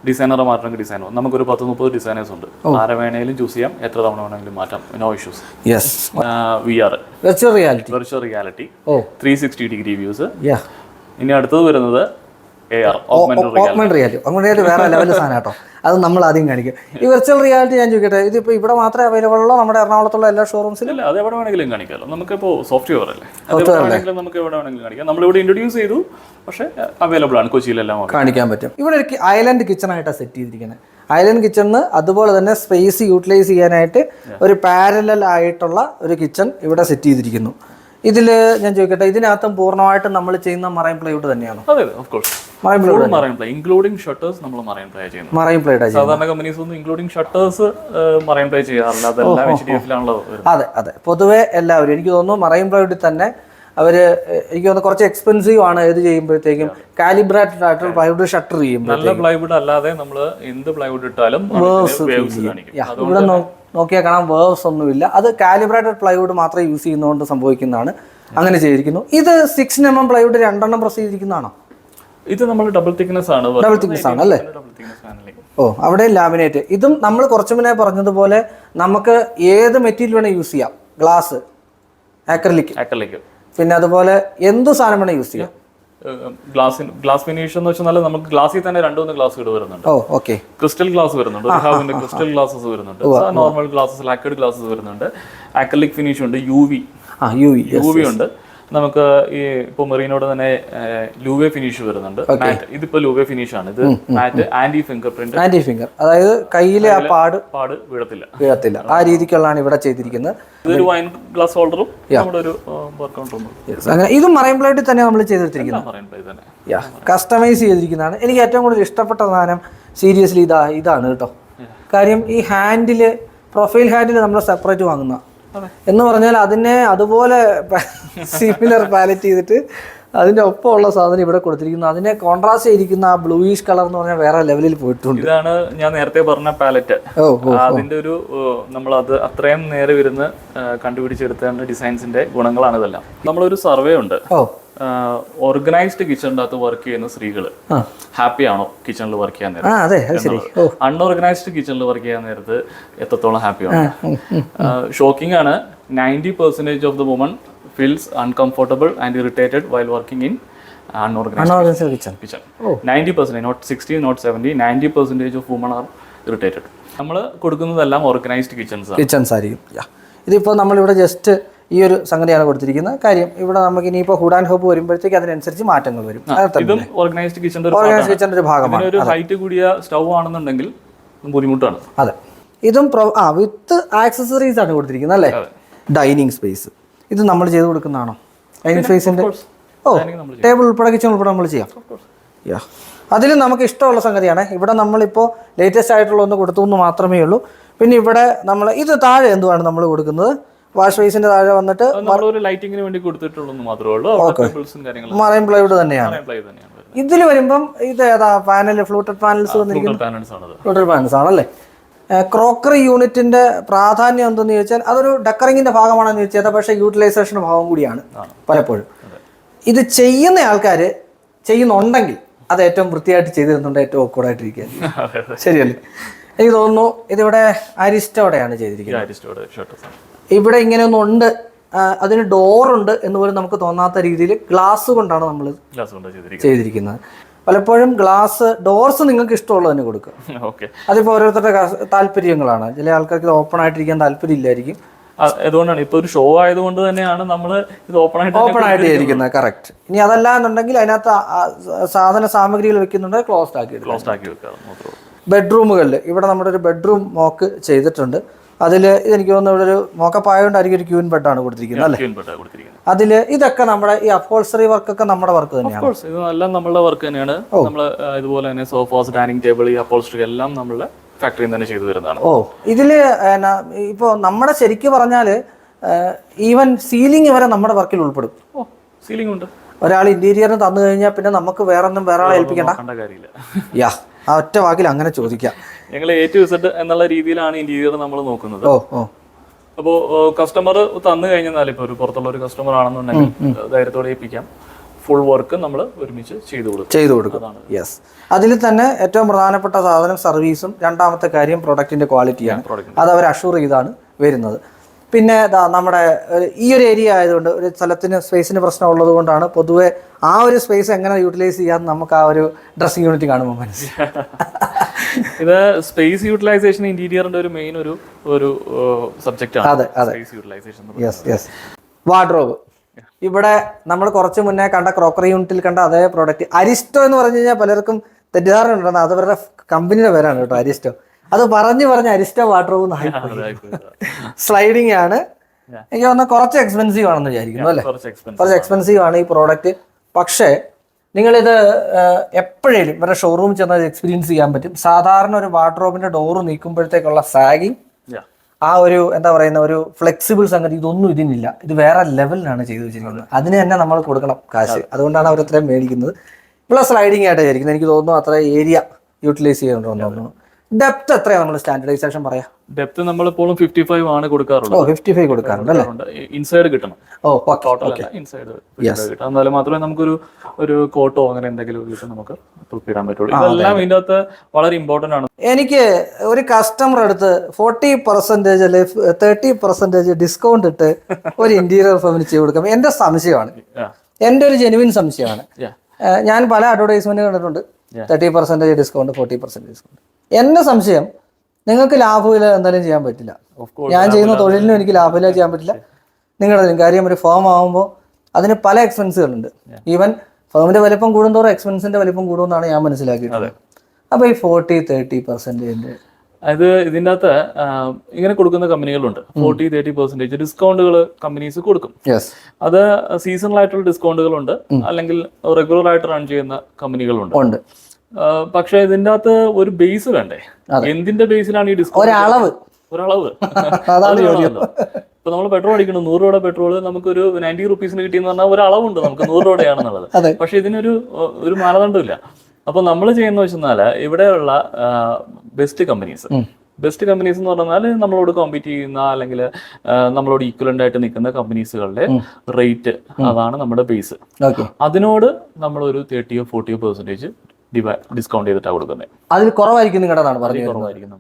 ഡിസൈനറെ മാറ്റണമെങ്കിൽ ഡിസൈനോ നമുക്കൊരു പത്ത് മുപ്പത് ഡിസൈനേഴ്സ് ഉണ്ട്. ആരെ വേണമെങ്കിലും ചൂസ് ചെയ്യാം. എത്ര തവണ വേണമെങ്കിലും മാറ്റാം. No issues yes we are virtual reality virtual reality three sixty degree views ഇനി അടുത്തത് വരുന്നത് ഓഗ്മെന്റ് റിയാലിറ്റി ഓഗ്മെന്റ് റിയാലിറ്റി വേറെ [LAUGHS] ലെവലിൽ സാധനം കേട്ടോ. അത് നമ്മൾ ആദ്യം കാണിക്കും. ഈ വെർച്വൽ റിയാലിറ്റി ഞാൻ ചോദിക്കട്ടെ ഇതിപ്പോൾ ഇവിടെ മാത്രമേ അവൈലബിൾ ഉള്ളൂ? നമ്മുടെ എറണാകുളത്തുള്ള എല്ലാ ഷോറൂംസിലും അല്ല അത് എവിടെ വേണമെങ്കിലും കാണിക്കാമല്ലോ നമുക്കിപ്പോൾ സോഫ്റ്റ്വെയർ അല്ലേ? വേണമെങ്കിലും നമുക്ക് എവിടെ വേണമെങ്കിലും കാണിക്കാം. നമ്മൾ ഇവിടെ ഇൻട്രൊഡ്യൂസ് ചെയ്തു പക്ഷേ അവൈലബിൾ ആണ്. കൊച്ചിയിലെല്ലാം കാണിക്കാൻ പറ്റും. ഇവിടെ ഒരു ഐലൻഡ് കിച്ചൺ ആയിട്ടാണ് സെറ്റ് ചെയ്തിരിക്കുന്നത് ഐലൻഡ് കിച്ചണിന് അതുപോലെ തന്നെ സ്പേസ് യൂട്ടിലൈസ് ചെയ്യാനായിട്ട് ഒരു പാരലൽ ആയിട്ടുള്ള ഒരു കിച്ചൺ ഇവിടെ സെറ്റ് ചെയ്തിരിക്കുന്നു. ഇതിൽ ഞാൻ ചോദിക്കട്ടെ ഇതിനകത്തും പൂർണമായിട്ടും നമ്മൾ ചെയ്യുന്ന മറൈൻ പ്ലൈവുഡ് തന്നെയാണോ? അതെ of course marine ply including shutters നമ്മൾ മറൈൻ പ്ലേ ചെയ്യുന്നത് മറൈൻ പ്ലേ സാധാരണ കമ്പനീസ് ഒന്നും ഇൻക്ലൂഡിംഗ് ഷട്ടേഴ്സ് മറൈൻ പ്ലേ ചെയ്യാറില്ല. അതെല്ലാം എച്ച് ഡി എഫിലാണല്ലോ അതെ അതെ. പൊതുവെ എല്ലാവരും എനിക്ക് തോന്നുന്നു മറൈൻ പ്ലൈവുഡിൽ തന്നെ അവർ എനിക്ക് തോന്നുന്നു കുറച്ച് എക്സ്പെൻസീവ് ആണ് ഇത് ചെയ്യുമ്പോഴത്തേക്കും. കാലിബ്രേറ്റഡ് ആയിട്ട് പ്ലൈവുഡ് ഷട്ടർ ചെയ്യുമ്പോൾ നല്ല പ്ലൈവുഡ് അല്ലാതെ നമ്മൾ എന്ത് പ്ലൈവുഡ് ഇട്ടാലും വേവ്സ് ഇവിടെ നോക്കിയാൽ കാണാം വേവ്സ് ഒന്നുമില്ല. അത് കാലിബ്രേറ്റഡ് പ്ലൈവുഡ് മാത്രം യൂസ് ചെയ്യുന്നതുകൊണ്ട് സംഭവിക്കുന്നതാണ്. അങ്ങനെ ചെയ്തിരിക്കുന്നു. ഇത് സിക്സ് എം എം പ്ലൈവുഡ് രണ്ടെണ്ണം പ്രസ് ചെയ്തിരിക്കുന്നതാണോ? ഇത് നമ്മൾ ഡബിൾ തിക്നെസ് ആണ്. ഡബിൾ തിക്നെസ് ആണ് അല്ലേ? ഓ അവിടെ ലാമിനേറ്റ് ഇതും നമ്മൾ കുറച്ചു മുന്നേ പറഞ്ഞതുപോലെ നമുക്ക് ഏത് മെറ്റീരിയൽ വേണേൽ യൂസ് ചെയ്യാം. ഗ്ലാസ് ആക്രലിക് ആക്രലിക് പിന്നെ അതുപോലെ എന്ത് സാധനം വേണേൽ യൂസ് ചെയ്യാം. ഗ്ലാസ് ഗ്ലാസ് ഫിനിഷ് എന്ന് വെച്ചാൽ നമുക്ക് ഗ്ലാസ്സിൽ തന്നെ രണ്ടു മൂന്ന് ഗ്ലാസ് ഇവിടെ വരുന്നുണ്ട്. ഓക്കെ ക്രിസ്റ്റൽ ഗ്ലാസ് വരുന്നുണ്ട്. ഹാവിന്റെ ക്രിസ്റ്റൽ ഗ്ലാസസ് വരുന്നുണ്ട്. നോർമൽ ഗ്ലാസസ് ലാക്കഡ് ഗ്ലാസസ് വരുന്നുണ്ട്. ആക്രലിക് ഫിനിഷ് ഉണ്ട്. യുവി ആ യു വി യു വി ഉണ്ട്. നമുക്ക് ഈ ഇപ്പൊ മെറീനോട് തന്നെ ലൂവെ ഫിനിഷ് വരുന്നുണ്ട്. ഇതിപ്പോ ലൂവെ ഫിനിഷ് ആണ്. ഇത് matte anti fingerprint anti finger അതായത് കയ്യിലെ ആ പാട് പാട് വീഴത്തില്ല. വീഴത്തില്ല. ആ രീതിക്കുള്ളതാണ് ഇവിടെ ചെയ്തിരിക്കുന്നത്. ഇതൊരു വൈൻ ഗ്ലാസ് ഹോൾഡറും നമ്മുടെ ഒരു വർക്ക് അങ്ങനെ ഇതും മറൈൻ പ്ലേറ്റിൽ തന്നെ നമ്മൾ ചെയ്തെടുത്തിരിക്കുന്നത് മറൈൻ പ്ലേറ്റ് തന്നെ. യാ കസ്റ്റമൈസ് ചെയ്തിരിക്കുന്നതാണ്. എനിക്ക് ഏറ്റവും കൂടുതൽ ഇഷ്ടപ്പെട്ട സാധനം സീരിയസ്ലി ഇതാ ഇതാണ് കേട്ടോ. കാര്യം ഈ ഹാൻഡിൽ പ്രൊഫൈൽ ഹാൻഡിൽ നമ്മൾ സെപ്പറേറ്റ് വാങ്ങുന്ന എന്ന് പറഞ്ഞാൽ അതിനെ അതുപോലെ [LAUGHS] സിമിലർ പാലറ്റ് ചെയ്തിട്ട് അതിന്റെ ഒപ്പമുള്ള സാധനം ഇവിടെ കൊടുത്തിരിക്കുന്നു. അതിനെ കോൺട്രാസ്റ്റ് ചെയ്തിരിക്കുന്ന ആ ബ്ലൂയിഷ് കളർ എന്ന് പറഞ്ഞാൽ വേറെ ലെവലിൽ പോയിട്ടുണ്ട്. ഇതാണ് ഞാൻ നേരത്തെ പറഞ്ഞ പാലറ്റ് അതിന്റെ ഒരു നമ്മൾ അത് അത്രയും നേരെ വരുന്ന കണ്ടുപിടിച്ചെടുത്ത ഡിസൈൻസിന്റെ ഗുണങ്ങളാണ് ഇതെല്ലാം. നമ്മളൊരു സർവേ ഉണ്ട്. ഓർഗനൈസ്ഡ് കിച്ചണിന്റെ അകത്ത് വർക്ക് ചെയ്യുന്ന സ്ത്രീകൾ ഹാപ്പി ആണോ കിച്ചണിൽ വർക്ക് ചെയ്യാൻ നേരം അതെ അത് അൺഓർഗനൈസ്ഡ് കിച്ചണിൽ വർക്ക് ചെയ്യാൻ നേരത്ത് എത്രത്തോളം ഹാപ്പി ആണ്? ഷോക്കിംഗ് ആണ്. Ninety percentage of the woman feels uncomfortable and irritated while working in unorganised unorganised kitchen kitchen ninety percentage not sixty not seventy ninety percentage of woman are irritated നമ്മൾ കൊടുക്കുന്നതെല്ലാം ഓർഗനൈസ്ഡ് കിച്ചൺസ് കിച്ചൺസ് ആയിരിക്കും. ഇതിപ്പോൾ നമ്മളിവിടെ ജസ്റ്റ് ഈ ഒരു സംഗതിയാണ് കൊടുത്തിരിക്കുന്നത്. കാര്യം ഇവിടെ നമുക്ക് ഇനിയിപ്പോൾ ഹുഡ് ആൻഡ് ഹോപ്പ് വരുമ്പോഴത്തേക്ക് അതിനനുസരിച്ച് മാറ്റങ്ങൾ വരും. ഇതും ഓർഗനൈസ്ഡ് കിച്ചണിന്റെ ഒരു കിച്ചന്റെ ഒരു ഭാഗമാണ്. ഒരു ഹൈറ്റ് കൂടിയ സ്റ്റൗ ആണെന്നുണ്ടെങ്കിൽ ബുദ്ധിമുട്ടാണ്. അതെ. ഇതും പ്രൊ ആ വിത്ത് ആക്സസറീസ് ആണ് കൊടുത്തിരിക്കുന്നത് അല്ലേ? ഡൈനിങ് സ്പേസ് ഇത് നമ്മൾ ചെയ്ത് കൊടുക്കുന്നതാണോ? സ്പേസിന്റെ ഓ ടേബിൾ ഉൾപ്പെടെ കിച്ചൺ ഉൾപ്പെടെ നമ്മൾ ചെയ്യാം. യാ. അതിൽ നമുക്ക് ഇഷ്ടമുള്ള സംഗതിയാണ്. ഇവിടെ നമ്മളിപ്പോൾ ലേറ്റസ്റ്റ് ആയിട്ടുള്ള ഒന്ന് കൊടുത്തു എന്ന് മാത്രമേ ഉള്ളൂ. പിന്നെ ഇവിടെ നമ്മൾ ഇത് താഴെ എന്തുവാണ് നമ്മൾ കൊടുക്കുന്നത്? വാഷ് ബേസിന്റെ താഴെ വന്നിട്ട് ലൈറ്റിങ്ങിന് വേണ്ടി കൊടുത്തിട്ടുള്ളൂ മാത്രമേ മറൈൻ പ്ലൈവുഡ് തന്നെയാണ്. ഇതിൽ വരുമ്പം ഇത് ഏതാ? പാനൽ ഫ്ലൂട്ടഡ് പാനൽസ് വന്നിരിക്കുന്നത് ഫ്ലൂട്ടഡ് പാനൽസ് ആണല്ലേ? ക്രോക്കറി യൂണിറ്റിന്റെ പ്രാധാന്യം എന്തെന്ന് ചോദിച്ചാൽ അതൊരു ഡക്കറിങ്ങിന്റെ ഭാഗമാണെന്ന് ചോദിച്ചാൽ പക്ഷേ യൂട്ടിലൈസേഷന്റെ ഭാഗം കൂടിയാണ് പലപ്പോഴും. ഇത് ചെയ്യുന്ന ആൾക്കാർ ചെയ്യുന്നുണ്ടെങ്കിൽ അത് ഏറ്റവും വൃത്തിയായിട്ട് ചെയ്തിരുന്നുണ്ട് ഏറ്റവും ഓക്കോടായിട്ടിരിക്കുക [LAUGHS] അതെ ശരിയല്ലേ? എനിക്ക് തോന്നുന്നു ഇതിവിടെ അരിസ്റ്റോടെയാണ് ചെയ്തിരിക്കുന്നത്. ഇവിടെ ഇങ്ങനെ ഒന്നും ഇവിടെ ഇങ്ങനെയൊന്നും ഉണ്ട് അതിന് ഡോറുണ്ട് എന്ന് പോലും നമുക്ക് തോന്നാത്ത രീതിയിൽ ഗ്ലാസ് കൊണ്ടാണ് നമ്മൾ ചെയ്തിരിക്കുന്നത്. പലപ്പോഴും ഗ്ലാസ് ഡോർസ് നിങ്ങൾക്ക് ഇഷ്ടമുള്ളത് തന്നെ കൊടുക്കുക. [LAUGHS] ഓക്കെ അതിപ്പോൾ ഓരോരുത്തരുടെ താല്പര്യങ്ങളാണ്. ചില ആൾക്കാർക്ക് ഇത് ഓപ്പൺ ആയിട്ടിരിക്കാൻ താല്പര്യം ഇല്ലായിരിക്കും അതുകൊണ്ടാണ്. ഇപ്പൊ ഒരു ഷോ ആയതുകൊണ്ട് തന്നെയാണ് നമ്മൾ ഇത് ഓപ്പൺ ആയിട്ട് ഓപ്പൺ ആയിട്ട് ഇരിക്കുന്നത്. കറക്റ്റ് ഇനി അതല്ല എന്നുണ്ടെങ്കിൽ അതിനകത്ത് സാധന സാമഗ്രികൾ വെക്കുന്നുണ്ട്. ക്ലോസ്ഡ് ആക്കി ക്ലോസ്ഡ് ആക്കി വെക്കുക. ബെഡ്റൂമുകളിൽ ഇവിടെ നമ്മുടെ ഒരു ബെഡ്റൂം മോക്ക് ചെയ്തിട്ടുണ്ട്. അതിൽ ഇതെനിക്ക് തോന്നുന്നു ഇവിടെ ഒരു മോക്കപ്പായതുകൊണ്ടായിരിക്കും ഒരു ക്യൂൻ ബെഡാണ് കൊടുത്തിരിക്കുന്നത് അല്ലേ? അതിൽ ഇതൊക്കെ നമ്മുടെ ഈ അപ്പോൾസറി വർക്കൊക്കെ നമ്മുടെ വർക്ക് തന്നെയാണ്? എല്ലാം നമ്മളുടെ വർക്ക് തന്നെയാണ്. നമ്മൾ ഇതുപോലെ തന്നെ സോഫാസ് ഡൈനിങ് ടേബിൾ ഈ അപ്പോൾസറി എല്ലാം നമ്മളുടെ ഫാക്ടറിയിൽ തന്നെ ചെയ്തു തരുന്നതാണ്. ഓ ഇതിൽ ഇപ്പോൾ നമ്മുടെ ശരിക്ക് പറഞ്ഞാൽ ഈവൻ സീലിംഗ് വരെ നമ്മുടെ വർക്കിൽ ഉൾപ്പെടും. ഓ സീലിംഗ് ഉണ്ട്. ഒരാൾ ഇന്റീരിയറിന് തന്നു കഴിഞ്ഞാൽ പിന്നെ നമുക്ക് വേറെ ഒന്നും വേറെ ആളെ ഏൽപ്പിക്കണ്ട. കാര്യമില്ല. യാ ആ ഒറ്റ വാക്കിൽ അങ്ങനെ ചോദിക്കാം. ഞങ്ങൾ എ ടു ഇസഡ് എന്നുള്ള രീതിയിലാണ് ഇന്റീരിയർ നമ്മൾ നോക്കുന്നത്. ഓ ഓ. അപ്പോൾ കസ്റ്റമർ തന്നു കഴിഞ്ഞാൽ ഇപ്പോൾ ഒരു പുറത്തുള്ള ഒരു കസ്റ്റമർ ആണെന്നുണ്ടെങ്കിൽ ധൈര്യത്തോടെ ഏൽപ്പിക്കാം. ഫുൾ വർക്ക് നമ്മൾ ഒരുമിച്ച് ചെയ്തു കൊടുക്കും. ചെയ്തു കൊടുക്കും. യെസ് അതിൽ തന്നെ ഏറ്റവും പ്രധാനപ്പെട്ട സാധനം സർവീസും രണ്ടാമത്തെ കാര്യം പ്രൊഡക്റ്റിന്റെ ക്വാളിറ്റിയാണ് അത് അവർ അഷൂർ ചെയ്താണ് വരുന്നത്. പിന്നെ ദാ നമ്മുടെ ഈ ഒരു ഏരിയ ആയതുകൊണ്ട് ഒരു സ്ഥലത്തിന് സ്പേസിന് പ്രശ്നം ഉള്ളത് കൊണ്ടാണ് പൊതുവെ ആ ഒരു സ്പേസ് എങ്ങനെ യൂട്ടിലൈസ് ചെയ്യാൻ നമുക്ക് ആ ഒരു ഡ്രസ്സിംഗ് യൂണിറ്റ് കാണുമ്പോൾ മനസ്സിലായി. [LAUGHS] ഇത് സ്പേസ് യൂട്ടിലൈസേഷൻ ഇന്റീരിയറിന്റെ ഒരു മെയിൻ ഒരു ഒരു സബ്ജക്റ്റ് ആണ്. അതെ അതെ. Space utilisation yes yes wardrobe ഇവിടെ നമ്മൾ കുറച്ച് മുന്നേ കണ്ട ക്രോക്കറി യൂണിറ്റിൽ കണ്ട അതേ പ്രോഡക്റ്റ് അരിസ്റ്റോ എന്ന് പറഞ്ഞു കഴിഞ്ഞാൽ പലർക്കും തെറ്റിദ്ധാരണ ഉണ്ടെന്ന് അത് അവരുടെ കമ്പനിയുടെ പേരാണ് കേട്ടോ അരിസ്റ്റോ അത് പറഞ്ഞു പറഞ്ഞ് അരിസ്റ്റ വാട്ടർ സ്ലൈഡിങ് ആണ്. എനിക്ക് തോന്നുന്നു കുറച്ച് എക്സ്പെൻസീവ് ആണെന്ന് വിചാരിക്കുന്നു അല്ലേ? കുറച്ച് എക്സ്പെൻസ് എക്സ്പെൻസീവ് ആണ്. ഈ പ്രോഡക്റ്റ് പക്ഷേ നിങ്ങളിത് എപ്പോഴേലും ഇവരുടെ ഷോറൂമിൽ ചെന്നാൽ എക്സ്പീരിയൻസ് ചെയ്യാൻ പറ്റും. സാധാരണ ഒരു വാർഡ്രോബിന്റെ ഡോറ് നീക്കുമ്പോഴത്തേക്കുള്ള സാഗിങ് ആ ഒരു എന്താ പറയുന്ന ഒരു ഫ്ലെക്സിബിൾ സംഗതി ഇതൊന്നും ഇതിനില്ല. ഇത് വേറെ ലെവലിലാണ് ചെയ്തു വെച്ചിരിക്കുന്നത്. അതിന് തന്നെ നമ്മൾ കൊടുക്കണം കാശ്. അതുകൊണ്ടാണ് അവർ അത്രയും മേടിക്കുന്നത്. പ്ലസ് സ്ലൈഡിങ് ആയിട്ട് വിചാരിക്കുന്നത്. എനിക്ക് തോന്നുന്നു അത്ര ഏരിയ യൂട്ടിലൈസ് ചെയ്യുന്നുണ്ടെന്ന് തോന്നുന്നു. ഡെപ്ത് എത്രയാണ് നമ്മൾ സ്റ്റാൻഡേർഡൈസേഷൻ പറയാ? ഡെപ്ത് നമ്മളിപ്പോഴും ഫിഫ്റ്റി ഫൈവ് ആണ് ഓ കൊടുക്കാറുള്ളത് ഫിഫ്റ്റി ഫൈവ് കൊടുക്കാറുണ്ട്. അല്ലേ ഇൻസൈഡ് കിട്ടണം. ഓ ഓക്കേ ടോട്ടൽ ഇൻസൈഡ് കിട്ടണം. എന്നാലും മാത്രമേ നമുക്കൊരു ഒരു കോട്ടോ അങ്ങനെ എന്തെങ്കിലും കിട്ടും നമുക്ക് തൂക്കിയിടാൻ പറ്റുള്ളൂ. ഇതെല്ലാം ഇതിന്റെ അകത്ത് വളരെ ഇമ്പോർട്ടന്റ് ആണ്. എനിക്ക് ഒരു കസ്റ്റമർ അടുത്ത് ഫോർട്ടി പെർസെന്റേജ് അല്ലെ തേർട്ടി പെർസെന്റേജ് ഡിസ്കൗണ്ട് ഇട്ട് ഒരു ഇന്റീരിയർ ഫർണിച്ചർ ചെയ്ത് കൊടുക്കാം. എന്റെ സംശയമാണ്. എന്റെ ഒരു ജെനുവിൻ സംശയമാണ്. ഞാൻ പല അഡ്വർടൈസ്മെന്റ് കണ്ടിട്ടുണ്ട്. Thirty percentage discount forty percentage discount എന്റെ സംശയം നിങ്ങൾക്ക് ലാഭമില്ല എന്തായാലും ചെയ്യാൻ പറ്റില്ല. ഞാൻ ചെയ്യുന്ന തൊഴിലിനും എനിക്ക് ലാഭമില്ല ചെയ്യാൻ പറ്റില്ല. നിങ്ങളുടെ കാര്യം ഒരു ഫോം ആകുമ്പോൾ അതിന് പല എക്സ്പെൻസുകളുണ്ട് ഈവൻ ഫോമിന്റെ വലിപ്പം കൂടുന്തോറും എക്സ്പെൻസിന്റെ വലിപ്പം കൂടുമെന്നാണ് ഞാൻ മനസ്സിലാക്കിയിട്ടുള്ളത്. അപ്പൊ ഈ ഫോർട്ടി തേർട്ടി പെർസെന്റേജ് അതായത് ഇതിന്റെ അകത്ത് ഇങ്ങനെ കൊടുക്കുന്ന കമ്പനികളുണ്ട്. ഫോർട്ടി തേർട്ടി പെർസെന്റേജ് ഡിസ്കൗണ്ടുകൾ കമ്പനീസ് കൊടുക്കും. അത് സീസണൽ ആയിട്ടുള്ള ഡിസ്കൗണ്ടുകളുണ്ട് അല്ലെങ്കിൽ റെഗുലർ ആയിട്ട് റൺ ചെയ്യുന്ന കമ്പനികളുണ്ട്. പക്ഷേ ഇതിന്റെ അകത്ത് ഒരു ബേസ് വേണ്ടേ? എന്തിന്റെ ബേസിലാണ് ഈ ഡിസ്കൗണ്ട് ഒരളവ്. ഒരളവ്. [LAUGHS] അതാണ്. ഇപ്പൊ നമ്മൾ പെട്രോൾ അടിക്കണം നൂറ് രൂപയുടെ പെട്രോൾ നമുക്കൊരു നയന്റി റുപ്പീസിന് കിട്ടിയെന്ന് പറഞ്ഞാൽ ഒരു അളവുണ്ട് നമുക്ക് നൂറ് രൂപയാണെന്നുള്ളത്. പക്ഷെ ഇതിനൊരു ഒരു മാനദണ്ഡമില്ല അപ്പൊ നമ്മൾ ചെയ്യുന്ന വെച്ചാൽ ഇവിടെയുള്ള ബെസ്റ്റ് കമ്പനീസ് ബെസ്റ്റ് കമ്പനീസ് എന്ന് പറഞ്ഞാൽ നമ്മളോട് കോമ്പീറ്റ് ചെയ്യുന്ന അല്ലെങ്കിൽ നമ്മളോട് ഈക്വലന്റ് ആയിട്ട് നിൽക്കുന്ന കമ്പനീസുകളുടെ റേറ്റ് അതാണ് നമ്മുടെ ബേസ് അതിനോട് നമ്മൾ ഒരു തേർട്ടിയോ ഫോർട്ടിയോ പെർസെന്റേജ് ഡിസ്കൗണ്ട് ചെയ്തിട്ടാണ് കൊടുക്കുന്നത് അതിൽ കുറവായിരിക്കും നിങ്ങളുടെ പറഞ്ഞു കുറവായിരിക്കും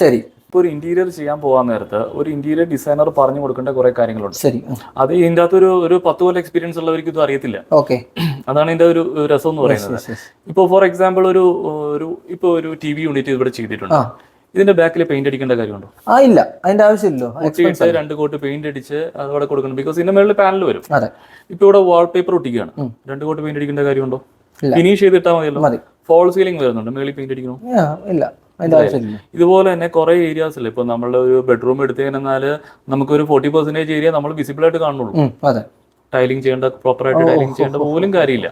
ശരി. ഇപ്പൊ ഒരു ഇന്റീരിയർ ചെയ്യാൻ പോകാൻ നേരത്ത് ഒരു ഇന്റീരിയർ ഡിസൈനർ പറഞ്ഞു കൊടുക്കേണ്ട കുറെ കാര്യങ്ങളുണ്ട്. ശരി. അത് ഇതിന്റെ അകത്ത് ഒരു ഒരു പത്ത് കൊല്ലം എക്സ്പീരിയൻസ് ഉള്ളവർക്ക് ഇത് അറിയത്തില്ല. ഓക്കെ. അതാണ് ഇതിന്റെ ഒരു രസം എന്ന് പറയുന്നത്. ഇപ്പൊ ഫോർ എക്സാമ്പിൾ ഒരു ഒരു ഇപ്പൊ ഒരു ടി വി യൂണിറ്റ് ഇവിടെ ചെയ്തിട്ടുണ്ട്. ഇതിന്റെ ബാക്കിൽ പെയിന്റ് അടിക്കേണ്ട കാര്യമുണ്ടോ? ആ ഇല്ല. അതിന്റെ ആവശ്യമില്ലല്ലോ. രണ്ട് കോട്ട് പെയിന്റ് അടിച്ച് അതവിടെ കൊടുക്കണം. ബിക്കോസ് ഇതിന്റെ മേളിൽ പാനൽ വരും. ഇപ്പൊ ഇവിടെ വാൾ പേപ്പർ ഒട്ടിക്കുകയാണ് രണ്ട് കോട്ട് പെയിന്റ് അടിക്കേണ്ട കാര്യമുണ്ടോ. ഫിനിഷ് ചെയ്തിട്ടാ മതിയല്ലോ. മതി. ഫോൾ സീലിംഗ് വരുന്നുണ്ട്. മേളിൽ പെയിന്റ് അടിക്കണോ? ഇല്ല. ഇതുപോലെ തന്നെ കുറെ ഇല്ല? ഇപ്പൊ നമ്മളുടെ ഒരു ബെഡ്റൂം എടുത്തു നമുക്ക് ഒരു ഫോർട്ടി പെർസെന്റേജ് ഏരിയ നമ്മൾ വിസിബിൾ ആയിട്ട് കാണുള്ളൂ. ടൈലിംഗ് ചെയ്യേണ്ട പ്രോപ്പർ ആയിട്ട് ടൈലിംഗ് ചെയ്യേണ്ട പോലും കാര്യമില്ല.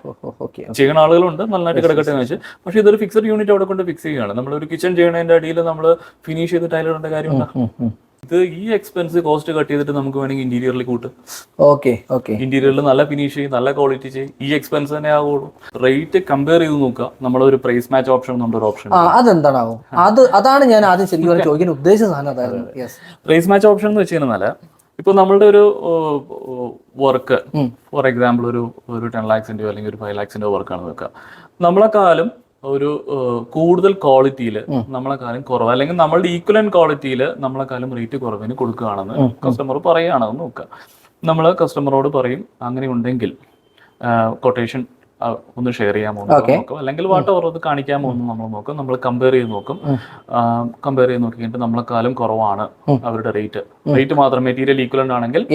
ചെയ്യുന്ന ആളുകളുണ്ട്. നന്നായിട്ട് കിടക്കട്ടെ എന്ന് വെച്ച്. പക്ഷെ ഇതൊരു ഫിക്സഡ് യൂണിറ്റ് അവിടെ കൊണ്ട് ഫിക്സ് ചെയ്യുകയാണ്. നമ്മൾ ഒരു കിച്ചൺ ചെയ്യണതിന്റെ അടിയിൽ നമ്മൾ ഫിനിഷ് ചെയ്ത് ടൈലിടേണ്ട കാര്യമുണ്ട്? ഇത് ഈ എക്സ്പെൻസ് കോസ്റ്റ് കട്ട് ചെയ്തിട്ട് നമുക്ക് വേണമെങ്കിൽ ഇന്റീരിയറിൽ കൂട്ട്. ഓക്കെ ഓക്കെ ഇന്റീരിയറിൽ നല്ല ഫിനിഷ് ചെയ്യും നല്ല ക്വാളിറ്റി ചെയ്യും. ഈ എക്സ്പെൻസ് തന്നെ ആവുള്ളൂ. റേറ്റ് കമ്പയർ ചെയ്ത് നോക്കുക. ഒരു പ്രൈസ് മാച്ച് ഓപ്ഷൻ എന്നുണ്ട് ഒരു ഓപ്ഷൻ അതെന്താണാവോ? അത് അതാണ് ഞാൻ ആദ്യം ശരിക്കും ചോദിക്കാൻ ഉദ്ദേശിച്ച സാധനം അതായിരുന്നു. പ്രൈസ് മാച്ച് ഓപ്ഷൻ എന്ന് വെച്ച് കഴിഞ്ഞാൽ ഇപ്പൊ നമ്മളുടെ ഒരു വർക്ക് ഫോർ എക്സാമ്പിൾ ഒരു ഒരു ടെൻ ലാക്സിന്റെ അല്ലെങ്കിൽ ഒരു ഫൈവ് ലാക്സിന്റെ വർക്കാണ് വെക്കുക. നമ്മളെക്കാളും ഒരു കൂടുതൽ ക്വാളിറ്റിയിൽ നമ്മളെക്കാളും കുറവ്. അല്ലെങ്കിൽ നമ്മളുടെ ഈക്വലൻ ക്വാളിറ്റിയിൽ നമ്മളെക്കാളും റേറ്റ് കുറവിന് കൊടുക്കുകയാണെന്ന് കസ്റ്റമർ പറയുകയാണെന്ന് നോക്കുക. നമ്മൾ കസ്റ്റമറോട് പറയും അങ്ങനെ ഉണ്ടെങ്കിൽ കൊട്ടേഷൻ ഒന്ന് ഷെയർ ചെയ്യാമോ. നോക്കും. അല്ലെങ്കിൽ വാട്ട് ഓവർ അത് കാണിക്കാമോ എന്ന് നമ്മൾ നോക്കും. നമ്മൾ കമ്പയർ ചെയ്ത് നോക്കും. കമ്പയർ ചെയ്ത് നോക്കിയിട്ട് നമ്മളെക്കാളും കുറവാണ് അവരുടെ റേറ്റ് റേറ്റ് മാത്രം മെറ്റീരിയൽ ഈക്വലന്റ് ആണെങ്കിൽ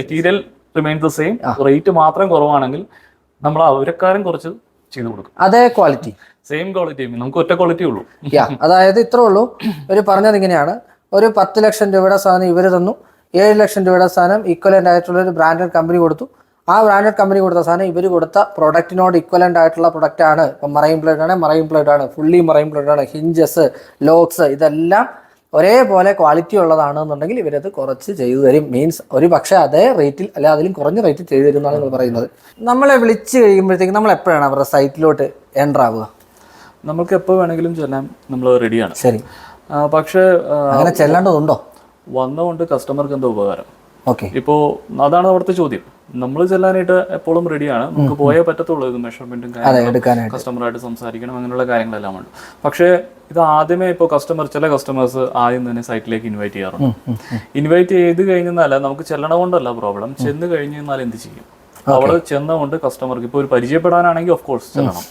material remains the same rate മാത്രം കുറവാണെങ്കിൽ നമ്മൾ അവരെക്കാരും കുറച്ച് ചെയ്ത് കൊടുക്കും. അതേ ക്വാളിറ്റി സെയിം ക്വാളിറ്റി നമുക്ക് ഒറ്റ ക്വാളിറ്റി ഉള്ളൂ. യാ അതായത് ഇത്രേ ഉള്ളൂ. ഒരു പറഞ്ഞത് ഇങ്ങനെയാണ്. ഒരു പത്ത് ലക്ഷം രൂപയുടെ സാധനം ഇവർ തന്നു. ഏഴ് ലക്ഷം രൂപയുടെ സാധനം ഈക്വലന്റ് ആയിട്ടുള്ള ഒരു ബ്രാൻഡഡ് കമ്പനി കൊടുത്തു. ആ ബ്രാൻഡഡ് കമ്പനി കൊടുത്ത സാധനം ഇവർ കൊടുത്ത പ്രൊഡക്റ്റിനോട് ഇക്വലന്റ് ആയിട്ടുള്ള പ്രൊഡക്റ്റാണ് ആണ്. ഇപ്പം മറൈൻ പ്ലേറ്റ് ആണ് മറൈൻ പ്ലേറ്റ് ആണ്. ഫുള്ളി മറൈൻ പ്ലേഡ് ആണ്. ഹിഞ്ചസ് ലോക്സ് ഇതെല്ലാം ഒരേപോലെ ക്വാളിറ്റി ഉള്ളതാണ് എന്നുണ്ടെങ്കിൽ ഇവരത് കുറച്ച് ചെയ്തു തരും. മീൻസ് ഒരു പക്ഷേ അതേ റേറ്റിൽ അല്ല അതിലും കുറഞ്ഞ റേറ്റിൽ ചെയ്തു തരും എന്നാണ് നിങ്ങൾ പറയുന്നത്. നമ്മളെ വിളിച്ച് കഴിയുമ്പോഴത്തേക്ക് നമ്മൾ എപ്പോഴാണ് അവരുടെ സൈറ്റിലോട്ട് എന്റർ ആവുക? നമുക്ക് എപ്പോൾ വേണമെങ്കിലും ചെല്ലാൻ നമ്മൾ റെഡിയാണ് ശരി. പക്ഷേ അങ്ങനെ ചെല്ലേണ്ടതുണ്ടോ? വന്നുകൊണ്ട് കസ്റ്റമർക്ക് എന്തോ ഉപകാരം. ഓക്കെ. ഇപ്പോ അതാണ് അവിടുത്തെ ചോദ്യം. നമ്മൾ ചെല്ലാനായിട്ട് എപ്പോഴും റെഡിയാണ് നമുക്ക് പോയേ പറ്റത്തുള്ളൂ ഇത് മെഷർമെന്റും കസ്റ്റമറായിട്ട് സംസാരിക്കണം അങ്ങനെയുള്ള കാര്യങ്ങളെല്ലാം ഉണ്ട്. പക്ഷേ ഇത് ആദ്യമേ ഇപ്പോൾ കസ്റ്റമർ ചില കസ്റ്റമേഴ്സ് ആദ്യം തന്നെ സൈറ്റിലേക്ക് ഇൻവൈറ്റ് ചെയ്യാറുണ്ട്. ഇൻവൈറ്റ് ചെയ്ത് കഴിഞ്ഞാൽ നമുക്ക് ചെല്ലണ കൊണ്ടല്ല പ്രോബ്ലം ചെന്ന് കഴിഞ്ഞ് കഴിഞ്ഞാൽ എന്ത് ചെയ്യും? അവിടെ ചെന്നുകൊണ്ട് കസ്റ്റമർക്ക് ഇപ്പോൾ ഒരു പരിചയപ്പെടാനാണെങ്കിൽ ഓഫ് കോഴ്സ് ചെല്ലണം.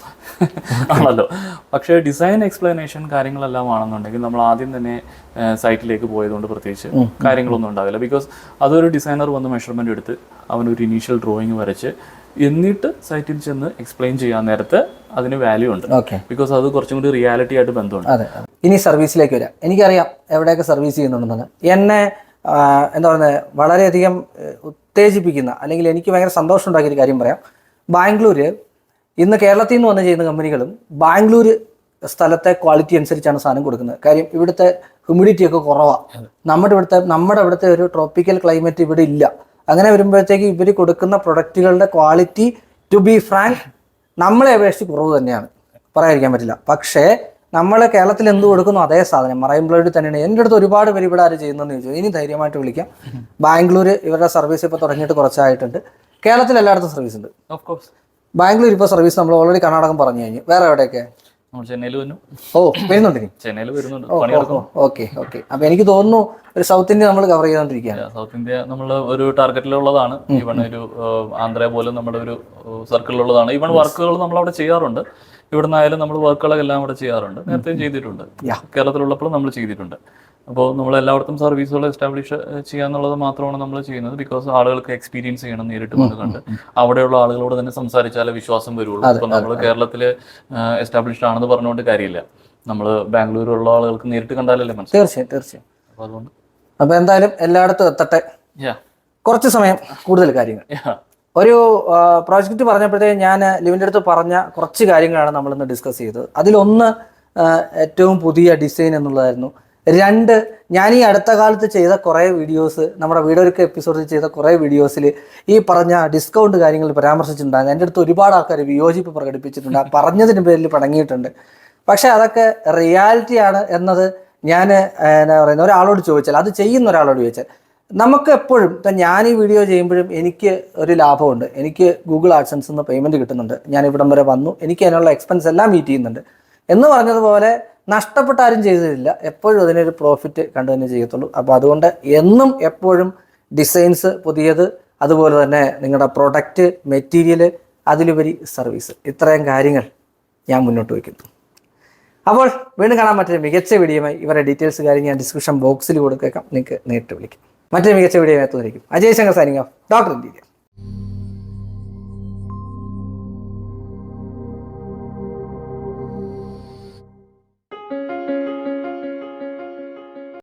ആണല്ലോ. പക്ഷേ ഡിസൈൻ എക്സ്പ്ലനേഷൻ കാര്യങ്ങളെല്ലാം ആണെന്നുണ്ടെങ്കിൽ നമ്മൾ ആദ്യം തന്നെ സൈറ്റിലേക്ക് പോയതുകൊണ്ട് പ്രത്യേകിച്ച് കാര്യങ്ങളൊന്നും ഉണ്ടാവില്ല. ബിക്കോസ് അതൊരു ഡിസൈനർ വന്ന് മെഷർമെന്റ് എടുത്ത് അവനൊരു ഇനീഷ്യൽ ഡ്രോയിങ് വരച്ച് എന്നിട്ട് സൈറ്റിൽ ചെന്ന് എക്സ്പ്ലെയിൻ ചെയ്യാൻ നേരത്ത് അതിന് വാല്യൂ ഉണ്ട്. ബിക്കോസ് അത് കുറച്ചും കൂടി റിയാലിറ്റി ആയിട്ട് ബന്ധമുണ്ട്. ഇനി സർവീസിലേക്ക് വരാം. എനിക്കറിയാം എവിടെയൊക്കെ സർവീസ് ചെയ്യുന്നുണ്ടെന്ന് എന്നെ എന്താ പറയുന്നത് വളരെയധികം ഉത്തേജിപ്പിക്കുന്ന അല്ലെങ്കിൽ എനിക്ക് ഭയങ്കര സന്തോഷം ഉണ്ടാക്കിയ ഒരു കാര്യം പറയാം. ബാംഗ്ലൂര് ഇന്ന് കേരളത്തിൽ നിന്ന് വന്ന് ചെയ്യുന്ന കമ്പനികളും ബാംഗ്ലൂർ സ്ഥലത്തെ ക്വാളിറ്റി അനുസരിച്ചാണ് സാധനം കൊടുക്കുന്നത്. കാര്യം ഇവിടുത്തെ ഹ്യൂമിഡിറ്റി ഒക്കെ കുറവാണ് നമ്മുടെ ഇവിടുത്തെ നമ്മുടെ ഇവിടുത്തെ ഒരു ട്രോപ്പിക്കൽ ക്ലൈമറ്റ് ഇവിടെ ഇല്ല. അങ്ങനെ വരുമ്പോഴത്തേക്ക് ഇവർ കൊടുക്കുന്ന പ്രൊഡക്റ്റുകളുടെ ക്വാളിറ്റി ടു ബി ഫ്രാങ്ക് നമ്മളെ അപേക്ഷിച്ച് കുറവ് തന്നെയാണ്. പറയാതിരിക്കാൻ പറ്റില്ല. പക്ഷേ നമ്മൾ കേരളത്തിൽ എന്ത് കൊടുക്കുന്നു അതേ സാധനം. മറൈൻ ബ്ലേഡിൽ തന്നെയാണ്. എന്റെ അടുത്ത് ഒരുപാട് പേര് ഇവിടെ ആര് ചെയ്യുന്നതെന്ന് ചോദിച്ചു. ഇനി ധൈര്യമായിട്ട് വിളിക്കാം. ബാംഗ്ലൂർ ഇവരുടെ സർവീസ് ഇപ്പോൾ തുടങ്ങിയിട്ട് കുറച്ചായിട്ടുണ്ട്. കേരളത്തിൽ എല്ലായിടത്തും സർവീസ് ഉണ്ട്. ഓഫ് കോഴ്സ് ബാംഗ്ലൂർ ഇപ്പോൾ സർവീസ് നമ്മൾ ഓൾറെഡി കർണാടകം പറഞ്ഞു കഴിഞ്ഞു. വേറെ എവിടെയൊക്കെ? ചെന്നൈയിൽ വന്നു. ഓ വരുന്നുണ്ട് ചെന്നൈയിൽ ഓക്കെ ഓക്കെ. അപ്പോൾ എനിക്ക് തോന്നുന്നു ഒരു സൗത്ത് ഇന്ത്യ നമ്മൾ കവർ ചെയ്തോണ്ടിരിക്കുകയാണ്. സൗത്ത് ഇന്ത്യ നമ്മൾ ഒരു ടാർഗറ്റിലുള്ളതാണ് ഈവൺ ഒരു ആന്ധ്ര പോലും നമ്മുടെ ഒരു സർക്കിളിലുള്ളതാണ് ഈവൺ വർക്കുകൾ നമ്മൾ അവിടെ ചെയ്യാറുണ്ട്. ഇവിടുന്ന് ആയാലും നമ്മൾ വർക്കുകളൊക്കെ എല്ലാം ഇവിടെ ചെയ്യാറുണ്ട് നേരത്തെയും ചെയ്തിട്ടുണ്ട്. കേരളത്തിലുള്ളപ്പോൾ കേരളത്തിലുള്ളപ്പോഴും നമ്മൾ ചെയ്തിട്ടുണ്ട്. അപ്പോൾ നമ്മൾ എല്ലായിടത്തും സർവീസുകൾ എസ്റ്റാബ്ലിഷ് ചെയ്യാന്നുള്ളത് മാത്രമാണ് നമ്മൾ ചെയ്യുന്നത്. ബിക്കോസ് ആളുകൾക്ക് എക്സ്പീരിയൻസ് ചെയ്യണം നേരിട്ട് വന്ന് കണ്ട്. അവിടെയുള്ള ആളുകളോട് തന്നെ സംസാരിച്ചാലേ വിശ്വാസം വരുള്ളൂ. അപ്പൊ നമ്മൾ കേരളത്തിൽ എസ്റ്റാബ്ലിഷ്ഡ് ആണെന്ന് പറഞ്ഞുകൊണ്ട് കാര്യമില്ല. നമ്മൾ ബാംഗ്ലൂരിലുള്ള ആളുകൾക്ക് നേരിട്ട് കണ്ടാലല്ലേ മനസ്സിലാവും തീർച്ചയായും തീർച്ചയായും. അപ്പോൾ അതുകൊണ്ട് അപ്പോൾ എന്തായാലും എല്ലായിടത്തും എത്തട്ടെ. കുറച്ച് സമയം കൂടുതൽ കാര്യങ്ങൾ. ഒരു പ്രോജക്റ്റ് പറഞ്ഞപ്പോഴത്തേക്ക് ഞാൻ ലിവിന്റെ അടുത്ത് പറഞ്ഞ കുറച്ച് കാര്യങ്ങളാണ് നമ്മളിന്ന് ഡിസ്കസ് ചെയ്തത്. അതിലൊന്ന് ഏറ്റവും പുതിയ ഡിസൈൻ എന്നുള്ളതായിരുന്നു. രണ്ട് ഞാൻ ഈ അടുത്ത കാലത്ത് ചെയ്ത കുറേ വീഡിയോസ് നമ്മുടെ വീടൊരുക്ക എപ്പിസോഡിൽ ചെയ്ത കുറേ വീഡിയോസിൽ ഈ പറഞ്ഞ ഡിസ്കൗണ്ട് കാര്യങ്ങൾ പരാമർശിച്ചിട്ടുണ്ടായിരുന്നു. എന്റെ അടുത്ത് ഒരുപാട് ആൾക്കാർ വിയോജിപ്പ് പ്രകടിപ്പിച്ചിട്ടുണ്ട്. പറഞ്ഞതിന് പേരിൽ പടങ്ങിയിട്ടുണ്ട്. പക്ഷേ അതൊക്കെ റിയാലിറ്റിയാണ് എന്നത് ഞാൻ എന്നാ പറയുന്ന ഒരാളോട് ചോദിച്ചാൽ അത് ചെയ്യുന്ന ഒരാളോട് ചോദിച്ചാൽ നമുക്ക് എപ്പോഴും ഞാൻ ഈ വീഡിയോ ചെയ്യുമ്പോഴും എനിക്ക് ഒരു ലാഭമുണ്ട്. എനിക്ക് ഗൂഗിൾ ആഡ്സൻസ് നിന്ന് പേയ്മെന്റ് കിട്ടുന്നുണ്ട്. ഞാൻ ഇവിടം വരെ വന്നു. എനിക്ക് അതിനുള്ള എക്സ്പെൻസ് എല്ലാം മീറ്റ് ചെയ്യുന്നുണ്ട്. എന്ന് പറഞ്ഞതുപോലെ നഷ്ടപ്പെട്ട ആരും ചെയ്തിട്ടില്ല. എപ്പോഴും അതിനൊരു പ്രോഫിറ്റ് കണ്ടു തന്നെ ചെയ്യത്തുള്ളൂ. അപ്പോൾ അതുകൊണ്ട് എന്നും എപ്പോഴും ഡിസൈൻസ് പുതിയത് അതുപോലെ തന്നെ നിങ്ങളുടെ പ്രൊഡക്റ്റ് മെറ്റീരിയൽ അതിലുപരി സർവീസ് ഇത്രയും കാര്യങ്ങൾ ഞാൻ മുന്നോട്ട് വയ്ക്കുന്നു. അപ്പോൾ വീണ്ടും കാണാൻ പറ്റിയ മികച്ച വീഡിയോയുമായി ഇവരുടെ ഡീറ്റെയിൽസ് കാര്യം ഞാൻ ഡിസ്ക്രിപ്ഷൻ ബോക്സിൽ കൊടുത്തേക്കാം. നിങ്ങൾക്ക് നേരിട്ട് വിളിക്കാം. മറ്റൊരു മികച്ച video എത്തുന്നതായിരിക്കും Ajay Shankar signing off doctor India